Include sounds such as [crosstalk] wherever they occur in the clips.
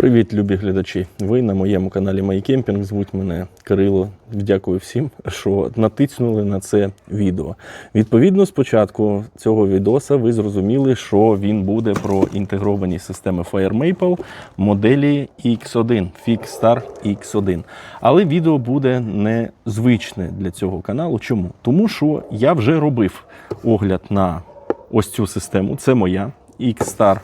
Привіт, любі глядачі! Ви на моєму каналі MyCamping. Звуть мене Кирило. Дякую всім, що натиснули на це відео. Відповідно, спочатку цього відоса ви зрозуміли, що він буде про інтегровані системи FireMaple моделі X1, Fixstar X1. Але відео буде незвичне для цього каналу. Чому? Тому що я вже робив огляд на ось цю систему. Це моя X-Star.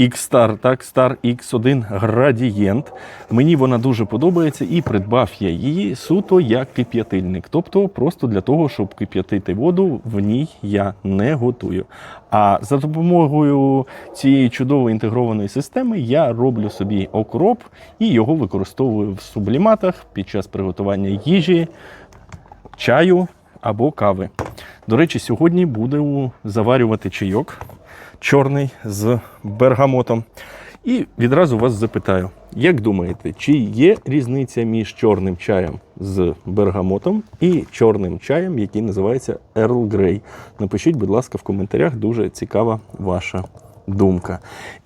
X-Star, так, Star X1 Gradient. Мені вона дуже подобається і придбав я її суто як кип'ятильник. Тобто просто для того, щоб кип'ятити воду, в ній я не готую. А за допомогою цієї чудової інтегрованої системи я роблю собі окроп і його використовую в субліматах під час приготування їжі, чаю або кави. До речі, сьогодні буду заварювати чайок чорний з бергамотом. І відразу вас запитаю, як думаєте, чи є різниця між чорним чаєм з бергамотом і чорним чаєм, який називається Earl Grey? Напишіть, будь ласка, в коментарях, дуже цікава ваша думка.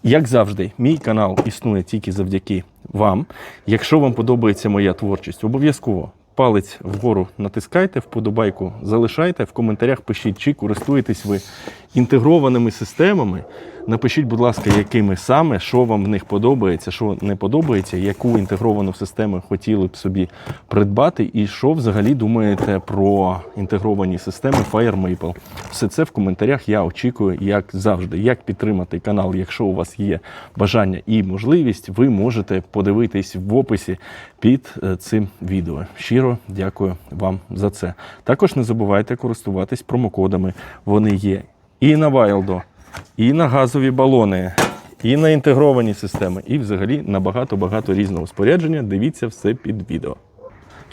Як завжди, мій канал існує тільки завдяки вам. Якщо вам подобається моя творчість, обов'язково палець вгору натискайте, вподобайку залишайте, в коментарях пишіть, чи користуєтесь ви інтегрованими системами. Напишіть, будь ласка, якими саме, що вам в них подобається, що не подобається, яку інтегровану систему хотіли б собі придбати, і що взагалі думаєте про інтегровані системи FireMaple. Все це в коментарях я очікую, як завжди. Як підтримати канал, якщо у вас є бажання і можливість, ви можете подивитись в описі під е, цим відео. Щиро дякую вам за це. Також не забувайте користуватись промокодами. Вони є і на Вайлдо, і на газові балони, і на інтегровані системи, і взагалі на багато-багато різного спорядження. Дивіться все під відео.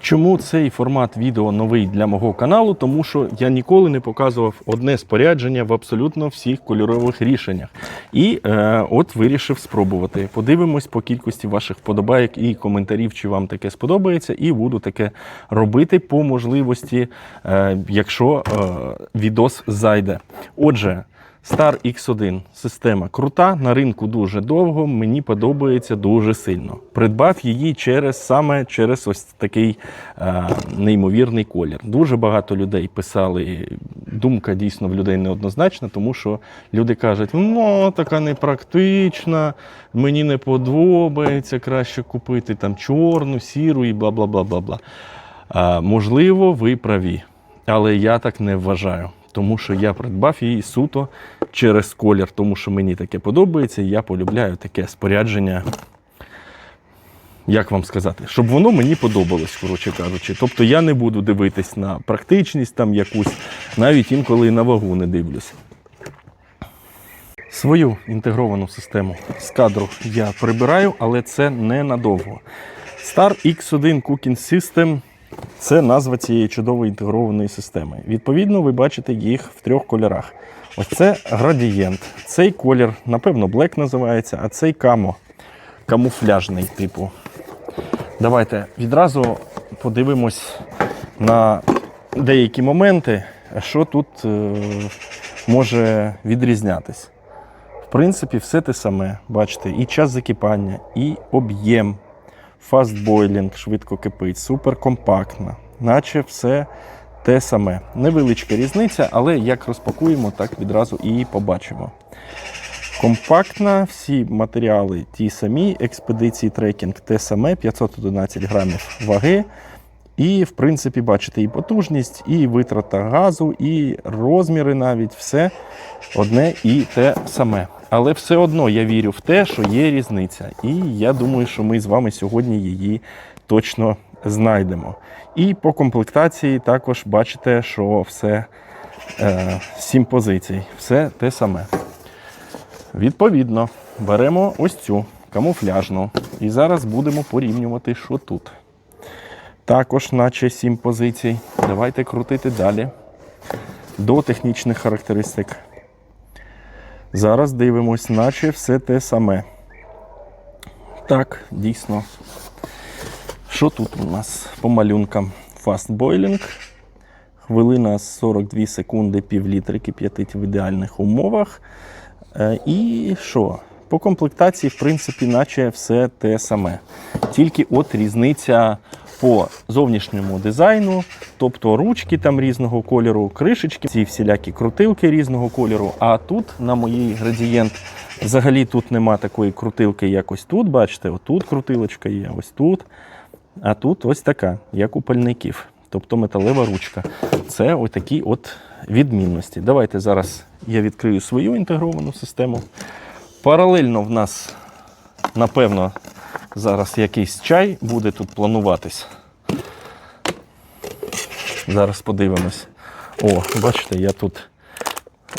Чому цей формат відео новий для мого каналу? Тому що я ніколи не показував одне спорядження в абсолютно всіх кольорових рішеннях. І е, от вирішив спробувати. Подивимось по кількості ваших вподобайок і коментарів, чи вам таке сподобається, і буду таке робити по можливості, е, якщо е, відос зайде. Отже. Star X1 система крута, на ринку дуже довго, мені подобається дуже сильно. Придбав її через саме через ось такий е, неймовірний колір. Дуже багато людей писали. Думка дійсно в людей неоднозначна, тому що люди кажуть, ну така непрактична, мені не подобається, краще купити там чорну, сіру і бла бла бла бла бла. Е, можливо, ви праві, але я так не вважаю тому що я придбав її суто через колір, тому що мені таке подобається, і я полюбляю таке спорядження. Як вам сказати, щоб воно мені подобалось, коротше кажучи. Тобто я не буду дивитись на практичність там якусь, навіть інколи на вагу не дивлюсь. Свою інтегровану систему з кадру я прибираю, але це ненадовго. Star X1 Cooking System це назва цієї чудової інтегрованої системи. Відповідно, ви бачите їх в трьох кольорах. Ось це градієнт. Цей колір, напевно, Black називається, а цей камо камуфляжний типу. Давайте відразу подивимось на деякі моменти, що тут е, може відрізнятись. В принципі, все те саме. Бачите, і час закипання, і об'єм. Boiling, швидко кипить, суперкомпактна, наче все те саме. Невеличка різниця, але як розпакуємо, так відразу і побачимо. Компактна, всі матеріали ті самі, експедиції трекінг те саме, 511 грамів ваги. І, в принципі, бачите, і потужність, і витрата газу, і розміри навіть все одне і те саме. Але все одно я вірю в те, що є різниця. І я думаю, що ми з вами сьогодні її точно знайдемо. І по комплектації також бачите, що все е, позицій, все те саме. Відповідно, беремо ось цю камуфляжну. І зараз будемо порівнювати, що тут. Також, наче сім позицій. Давайте крутити далі до технічних характеристик. Зараз дивимось, наче все те саме. Так, дійсно. Що тут у нас по малюнкам? Boiling. Хвилина 42 секунди, пів літри кип'ятить в ідеальних умовах. Е, І що? По комплектації, в принципі, наче все те саме. Тільки от різниця по зовнішньому дизайну, тобто ручки там різного кольору, кришечки, ці всілякі крутилки різного кольору. А тут на моїй градієнт взагалі тут нема такої крутилки, як ось тут. Бачите, отут крутилочка є, ось тут. А тут ось така, як у пальників. Тобто металева ручка. Це ось такі от відмінності. Давайте зараз я відкрию свою інтегровану систему. Паралельно в нас, напевно, зараз якийсь чай буде тут плануватись. Зараз подивимось. О, бачите, я тут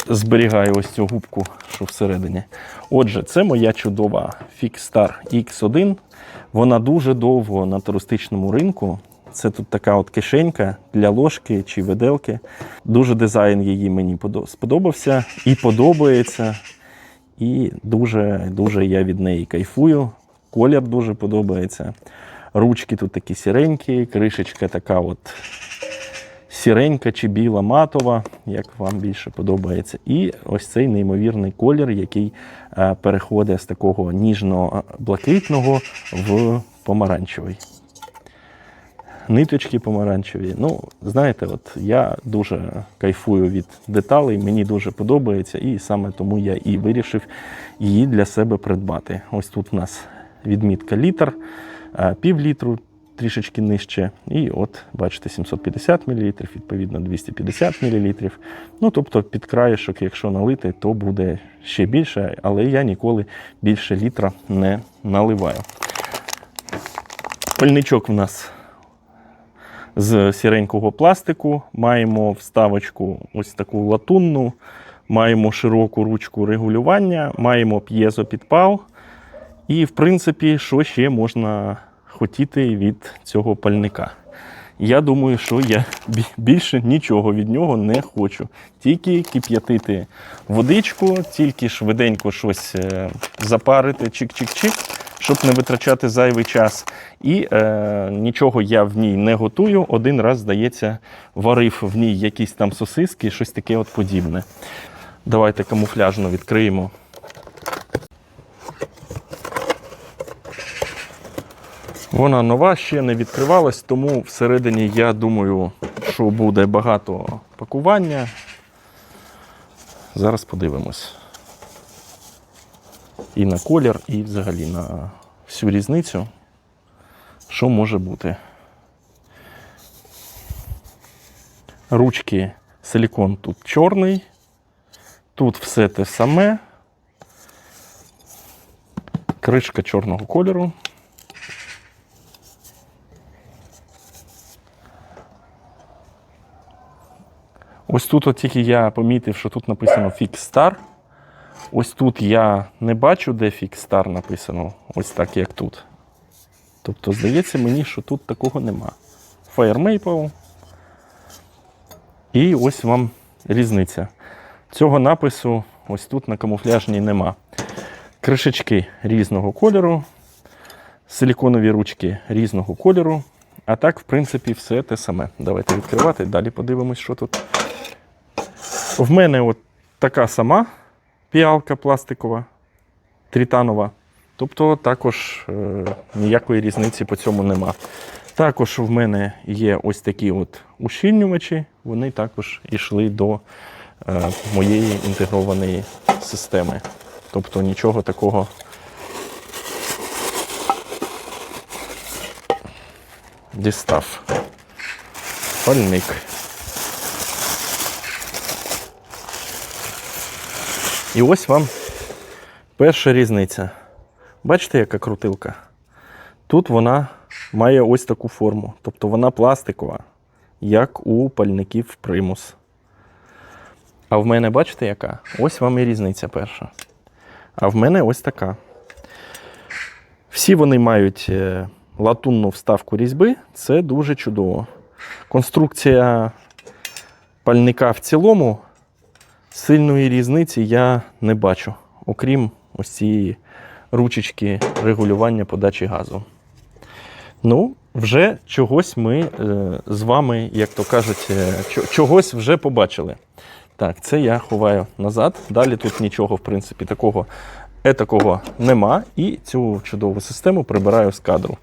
зберігаю ось цю губку, що всередині. Отже, це моя чудова Fixstar X1. Вона дуже довго на туристичному ринку. Це тут така от кишенька для ложки чи виделки. Дуже дизайн її мені сподобався і подобається. І дуже, дуже я від неї кайфую. Колір дуже подобається. Ручки тут такі сіренькі, кришечка така от сіренька чи біла матова, як вам більше подобається. І ось цей неймовірний колір, який е, переходить з такого ніжно-блакитного в помаранчевий. Ниточки помаранчеві. Ну, знаєте, от я дуже кайфую від деталей, мені дуже подобається, і саме тому я і вирішив її для себе придбати. Ось тут у нас відмітка літр, е, пів літру трішечки нижче. І от, бачите, 750 мл, відповідно 250 мл. Ну, тобто під краєшок, якщо налити, то буде ще більше, але я ніколи більше літра не наливаю. Пальничок в нас з сіренького пластику. Маємо вставочку ось таку латунну, маємо широку ручку регулювання, маємо п'єзопідпал. І, в принципі, що ще можна хотіти від цього пальника? Я думаю, що я більше нічого від нього не хочу. Тільки кип'ятити водичку, тільки швиденько щось е, запарити, чик-чик-чик, щоб не витрачати зайвий час. І е, нічого я в ній не готую. Один раз, здається, варив в ній якісь там сосиски, щось таке от подібне. Давайте камуфляжно відкриємо. Вона нова, ще не відкривалась, тому всередині я думаю, що буде багато пакування. Зараз подивимось. І на колір, і взагалі на всю різницю, що може бути. Ручки силікон тут чорний, тут все те саме. Кришка чорного кольору. Ось тут от тільки я помітив, що тут написано Fixstar. Ось тут я не бачу, де Fixstar написано, ось так, як тут. Тобто, здається мені, що тут такого нема. Fire. І ось вам різниця. Цього напису ось тут на камуфляжній нема. Кришечки різного кольору, силіконові ручки різного кольору. А так, в принципі, все те саме. Давайте відкривати, далі подивимось, що тут. В мене от така сама піалка пластикова, трітанова. Тобто також е, ніякої різниці по цьому нема. Також в мене є ось такі от ущільнювачі, вони також йшли до е, моєї інтегрованої системи. Тобто нічого такого. Дістав. Пальник. І ось вам перша різниця. Бачите, яка крутилка? Тут вона має ось таку форму. Тобто вона пластикова, як у пальників примус. А в мене, бачите, яка? Ось вам і різниця перша. А в мене ось така. Всі вони мають е, латунну вставку різьби. Це дуже чудово. Конструкція пальника в цілому сильної різниці я не бачу, окрім ось цієї ручечки регулювання подачі газу. Ну, вже чогось ми е, з вами, як то кажуть, е, чогось вже побачили. Так, це я ховаю назад. Далі тут нічого, в принципі, такого Етакого нема, і цю чудову систему прибираю з кадру.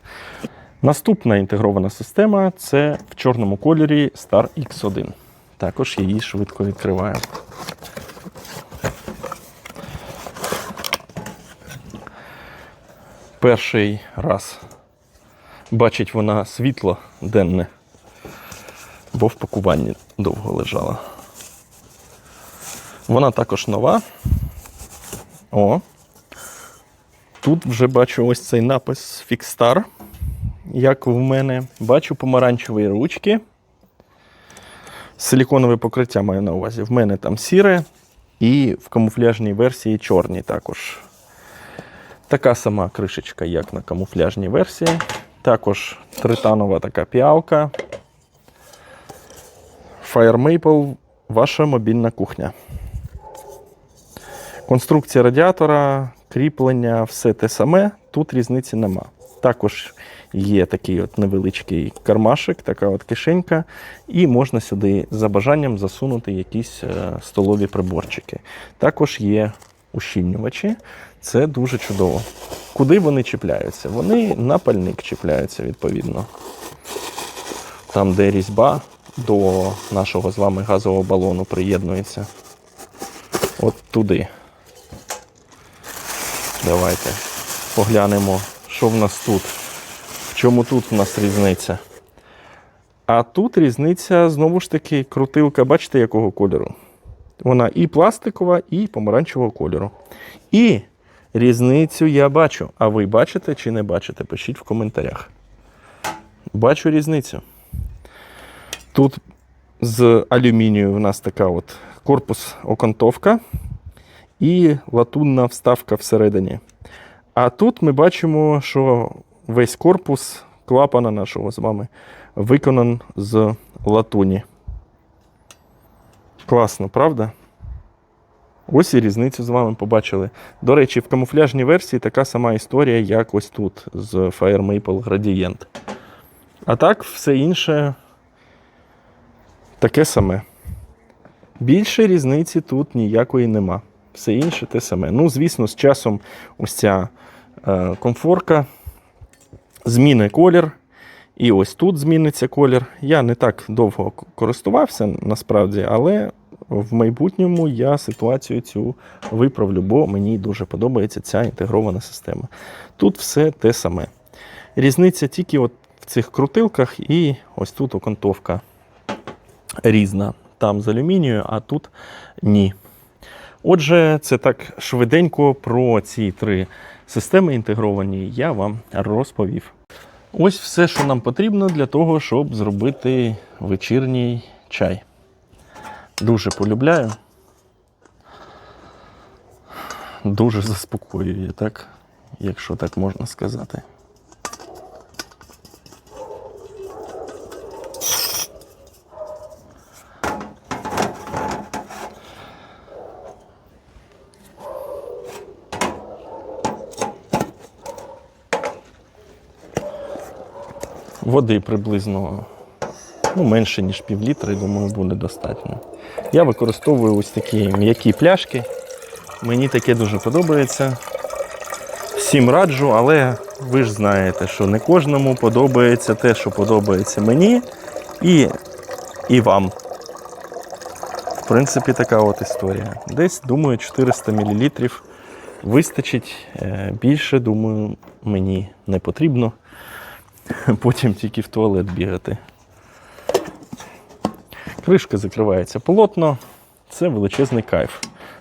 Наступна інтегрована система це в чорному кольорі Star X1. Також її швидко відкриваю. Перший раз бачить вона світло денне, бо в пакуванні довго лежала. Вона також нова. О. Тут вже бачу ось цей напис Fixstar, як в мене. Бачу помаранчеві ручки. Силіконове покриття маю на увазі. В мене там сіре і в камуфляжній версії чорні також. Така сама кришечка, як на камуфляжній версії. Також тританова така піалка. Fire Maple ваша мобільна кухня. Конструкція радіатора, кріплення, все те саме. Тут різниці нема. Також є такий от невеличкий кармашик, така от кишенька, і можна сюди за бажанням засунути якісь е, столові приборчики. Також є ущільнювачі. Це дуже чудово. Куди вони чіпляються? Вони на пальник чіпляються, відповідно. Там, де різьба до нашого з вами газового балону приєднується. От туди. Давайте поглянемо, що в нас тут. В чому тут в нас різниця? А тут різниця, знову ж таки, крутилка, бачите, якого кольору? Вона і пластикова, і помаранчевого кольору. І різницю я бачу. А ви бачите чи не бачите? Пишіть в коментарях. Бачу різницю. Тут з алюмінію у нас така от корпус окантовка і латунна вставка всередині. А тут ми бачимо, що весь корпус клапана нашого з вами виконан з латуні. Класно, правда? Ось і різницю з вами побачили. До речі, в камуфляжній версії така сама історія, як ось тут з Fire Maple Gradient. А так, все інше таке саме. Більше різниці тут ніякої нема. Все інше те саме. Ну, звісно, з часом ось ця е, комфорка зміни колір. І ось тут зміниться колір. Я не так довго користувався насправді, але в майбутньому я ситуацію цю виправлю, бо мені дуже подобається ця інтегрована система. Тут все те саме. Різниця тільки от в цих крутилках і ось тут окантовка різна. Там з алюмінію, а тут ні. Отже, це так швиденько про ці три системи інтегровані я вам розповів. Ось все, що нам потрібно для того, щоб зробити вечірній чай. Дуже полюбляю. Дуже заспокоює, так? Якщо так можна сказати. Води приблизно ну, менше, ніж пів літра, я думаю, буде достатньо. Я використовую ось такі м'які пляшки. Мені таке дуже подобається. Всім раджу, але ви ж знаєте, що не кожному подобається те, що подобається мені і, і вам. В принципі, така от історія. Десь, думаю, 400 мл вистачить. Е, Більше, думаю, мені не потрібно. [laughs] Потім тільки в туалет бігати. Кришка закривається плотно. Це величезний кайф.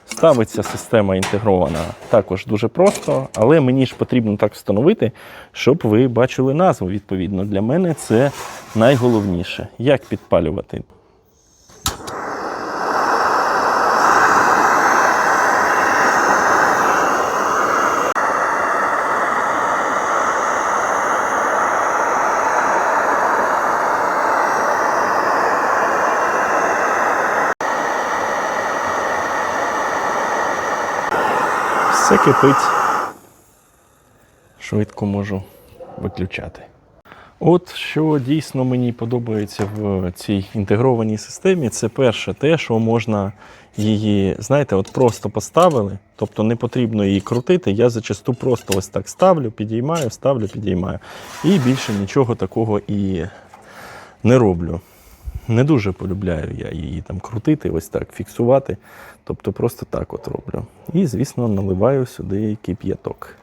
Ставиться система інтегрована також дуже просто, але мені ж потрібно так встановити, щоб ви бачили назву. Відповідно, для мене це найголовніше. Як підпалювати? Все кипить. Швидко можу виключати. От що дійсно мені подобається в цій інтегрованій системі, це перше те, що можна її, знаєте, от просто поставили, тобто не потрібно її крутити. Я зачасту просто ось так ставлю, підіймаю, ставлю, підіймаю. І більше нічого такого і не роблю. Не дуже полюбляю я її там крутити, ось так фіксувати. Тобто просто так от роблю. І, звісно, наливаю сюди кип'яток.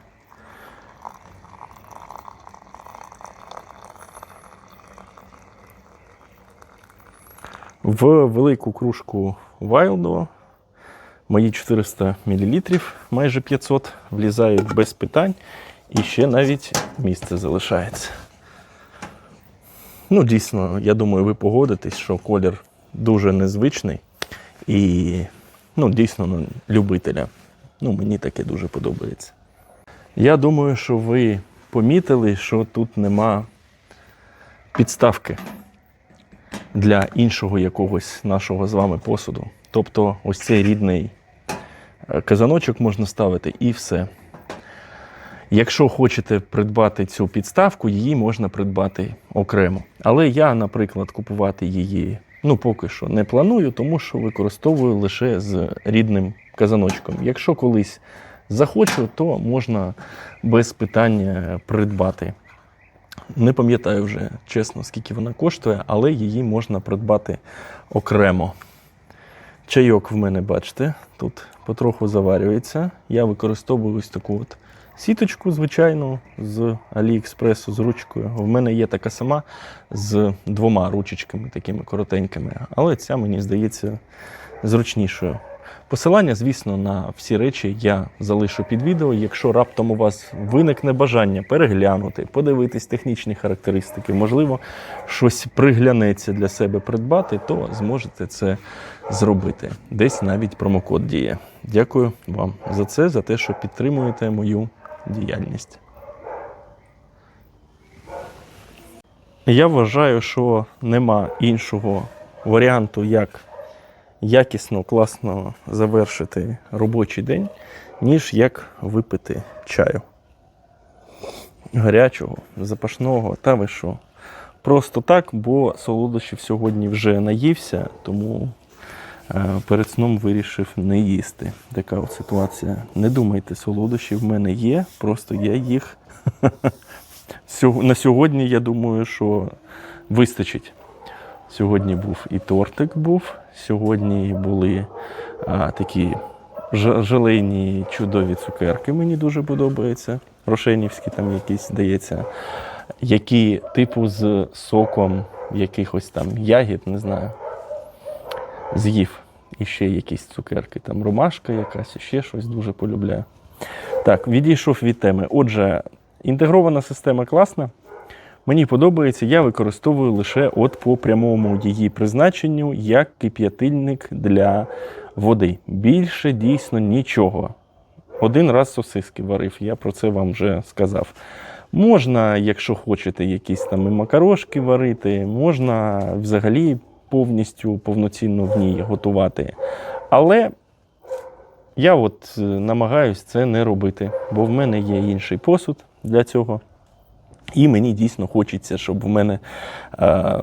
В велику кружку Вайлдо мої 400 мл, майже 500, влізають без питань. І ще навіть місце залишається. Ну, дійсно, я думаю, ви погодитесь, що колір дуже незвичний і ну, дійсно на любителя. Ну, мені таке дуже подобається. Я думаю, що ви помітили, що тут нема підставки для іншого якогось нашого з вами посуду. Тобто, ось цей рідний е, казаночок можна ставити і все. Якщо хочете придбати цю підставку, її можна придбати окремо. Але я, наприклад, купувати її ну, поки що не планую, тому що використовую лише з рідним казаночком. Якщо колись захочу, то можна без питання придбати. Не пам'ятаю вже чесно, скільки вона коштує, але її можна придбати окремо. Чайок в мене, бачите, тут потроху заварюється. Я використовую ось таку от сіточку, звичайну, з Аліекспресу з ручкою. В мене є така сама з двома ручечками, такими коротенькими, але ця мені здається зручнішою. Посилання, звісно, на всі речі я залишу під відео. Якщо раптом у вас виникне бажання переглянути, подивитись технічні характеристики, можливо, щось приглянеться для себе придбати, то зможете це зробити. Десь навіть промокод діє. Дякую вам за це, за те, що підтримуєте мою діяльність. Я вважаю, що нема іншого варіанту, як якісно, класно завершити робочий день, ніж як випити чаю. Гарячого, запашного, та ви що. Просто так, бо солодощів сьогодні вже наївся, тому перед сном вирішив не їсти. Така от ситуація. Не думайте, солодощі в мене є, просто я їх [laughs] на сьогодні, я думаю, що вистачить. Сьогодні був і тортик був, сьогодні були а, такі желейні чудові цукерки, мені дуже подобаються. Рошенівські там якісь, здається, які типу з соком якихось там ягід, не знаю. З'їв. І ще якісь цукерки, там ромашка якась, ще щось дуже полюбляю. Так, відійшов від теми. Отже, інтегрована система класна. Мені подобається, я використовую лише от по прямому її призначенню як кип'ятильник для води. Більше дійсно нічого. Один раз сосиски варив, я про це вам вже сказав. Можна, якщо хочете, якісь там і макарошки варити, можна взагалі повністю повноцінно в ній готувати. Але я от е, намагаюсь це не робити, бо в мене є інший посуд для цього. І мені дійсно хочеться, щоб в мене е,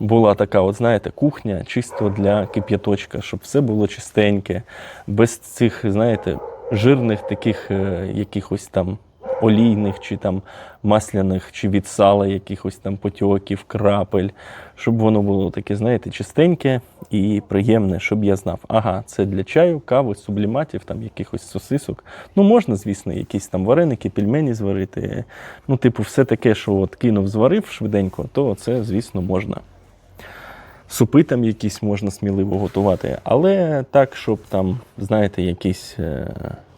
була така, от знаєте, кухня чисто для кип'яточка, щоб все було чистеньке, без цих, знаєте, жирних таких е, якихось там олійних чи там масляних, чи від сала якихось там потьоків, крапель, щоб воно було таке, знаєте, чистеньке і приємне, щоб я знав, ага, це для чаю, кави, субліматів, там якихось сосисок. Ну, можна, звісно, якісь там вареники, пельмені зварити. Ну, типу, все таке, що от кинув, зварив швиденько, то це, звісно, можна. Супи там якісь можна сміливо готувати, але так, щоб там, знаєте, якісь е,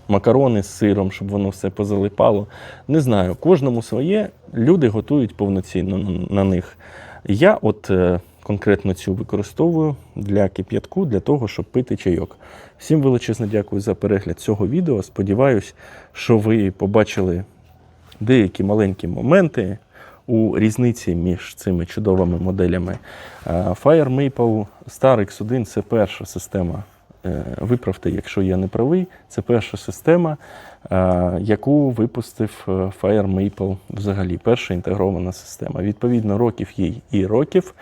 макарони з сиром, щоб воно все позалипало. Не знаю, кожному своє. Люди готують повноцінно на- них. Я от е, конкретно цю використовую для кип'ятку, для того, щоб пити чайок. Всім величезне дякую за перегляд цього відео. Сподіваюсь, що ви побачили деякі маленькі моменти у різниці між цими чудовими моделями. Е, Fire Maple Star X1 це перша система виправте, якщо я не правий. Це перша система, е, яку випустив е, Fire Maple взагалі, перша інтегрована система. Відповідно, років їй і років.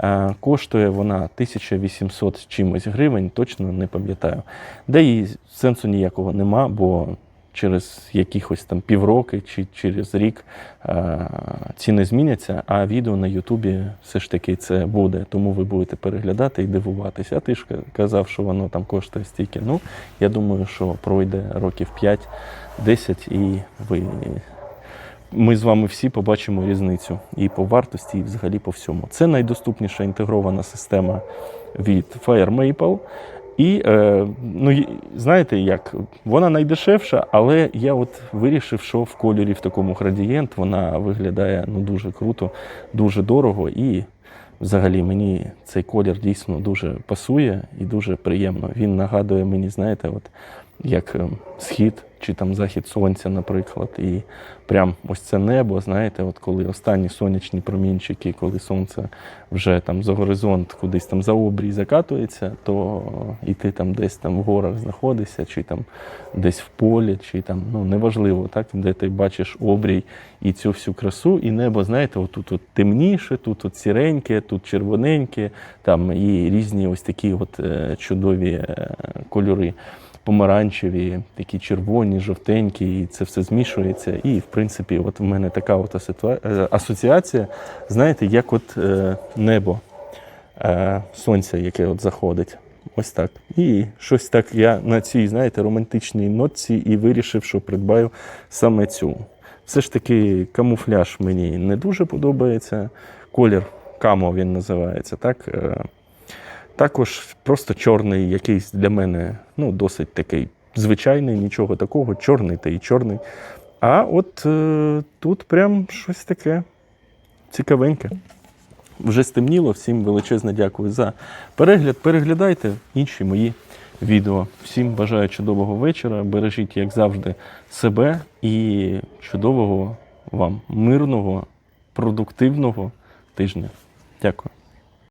Е, Коштує вона 1800 чимось гривень, точно не пам'ятаю. Де її сенсу ніякого нема, бо через якихось там півроки чи через рік е, ціни зміняться, а відео на Ютубі все ж таки це буде. Тому ви будете переглядати і дивуватися. А ти ж казав, що воно там коштує стільки. Ну, я думаю, що пройде років 5-10 і ви. Ми з вами всі побачимо різницю і по вартості, і взагалі по всьому. Це найдоступніша інтегрована система від Fire Maple. І е, ну, знаєте як, вона найдешевша, але я от вирішив, що в кольорі в такому градієнт вона виглядає ну, дуже круто, дуже дорого. І взагалі мені цей колір дійсно дуже пасує і дуже приємно. Він нагадує мені, знаєте, от як е, схід чи там захід сонця, наприклад. І прям ось це небо, знаєте, от коли останні сонячні промінчики, коли сонце вже там за горизонт, кудись там за обрій закатується, то і ти там десь там в горах знаходишся, чи там десь в полі, чи там, ну неважливо, так, де ти бачиш обрій і цю всю красу, і небо, знаєте, отут от темніше, тут от сіреньке, тут червоненьке, там і різні ось такі от е, чудові е, кольори помаранчеві, такі червоні, жовтенькі, і це все змішується. І, в принципі, от в мене така от аситуа- е, асоціація, знаєте, як от е, небо е, сонця, яке от заходить. Ось так. І щось так я на цій, знаєте, романтичній нотці і вирішив, що придбаю саме цю. Все ж таки, камуфляж мені не дуже подобається. Колір камо він називається. так. Також просто чорний, якийсь для мене ну, досить такий звичайний, нічого такого, чорний та і чорний. А от е, тут прям щось таке цікавеньке. Вже стемніло. Всім величезне дякую за перегляд. Переглядайте інші мої відео. Всім бажаю чудового вечора. Бережіть, як завжди, себе і чудового вам мирного, продуктивного тижня. Дякую.